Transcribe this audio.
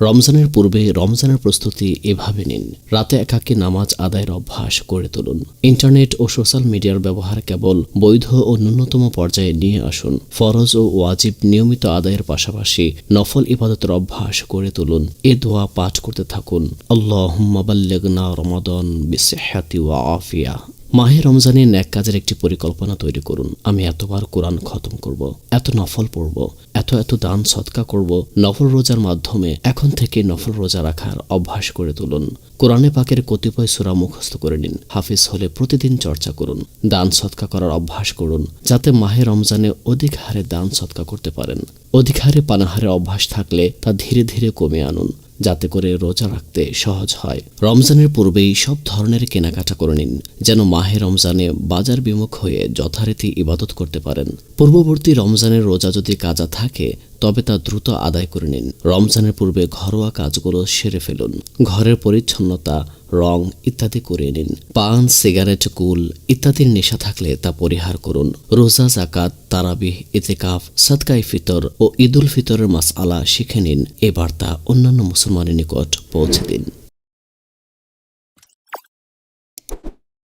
রমজানের পূর্বে রমজানের প্রস্তুতি এভাবে নিন। রাতে একাকী নামাজ আদায়ের অভ্যাস করে তুলুন। ইন্টারনেট ও সোশ্যাল মিডিয়ার ব্যবহার কেবল বৈধ ও ন্যূনতম পর্যায়ে নিয়ে আসুন। ফরজ ও ওয়াজিব নিয়মিত আদায়ের পাশাপাশি নফল ইবাদতের অভ্যাস করে তুলুন। এ দোয়া পাঠ করতে থাকুন। বাল্লিগনা রমাদান বিসিহ্হাতি ওয়া আফিয়া। মাহে রমজানে ন্যাক কাজের একটি পরিকল্পনা তৈরি করুন। আমি এতবার কোরআন খতম করব, এত নফল পড়ব, এত এত দান সৎকা করব, নফল রোজার মাধ্যমে এখন থেকে নফল রোজা রাখার অভ্যাস করে তুলুন। কোরআনে পাকের কতিপয় সূরা মুখস্থ করে নিন, হাফিজ হলে প্রতিদিন চর্চা করুন, দান সৎকা করার অভ্যাস করুন, যাতে মাহে রমজানে অধিক হারে দান সৎকা করতে পারেন। অধিক হারে পানাহারের অভ্যাস থাকলে তা ধীরে ধীরে কমে আনুন। যাতে করে রোজা রাখতে সহজ হয়। রমজানের পূর্বেই সব ধরনের কেনাকাটা করে নিন, যেন মাহে রমজানে বাজার বিমুখ হয়ে যথারীতি ইবাদত করতে পারেন। পূর্ববর্তী রমজানের রোজা যদি কাজা থাকে তবে তা দ্রুত আদায় করে নিন। রমজানের পূর্বে ঘরোয়া কাজগুলো সেরে ফেলুন। ঘরের পরিচ্ছন্নতা, রং ইত্যাদি করে নিন। পান, সিগারেট, কুল ইত্যাদির নেশা থাকলে তা পরিহার করুন। রোজা জাকাত তারাবিহ, ইতেকাফ সৎকাই ফিতর ও ঈদুল ফিতরের মাস আলা শিখে নিন। এ বার্তা অন্যান্য মুসলমানের নিকট পৌঁছে দিন।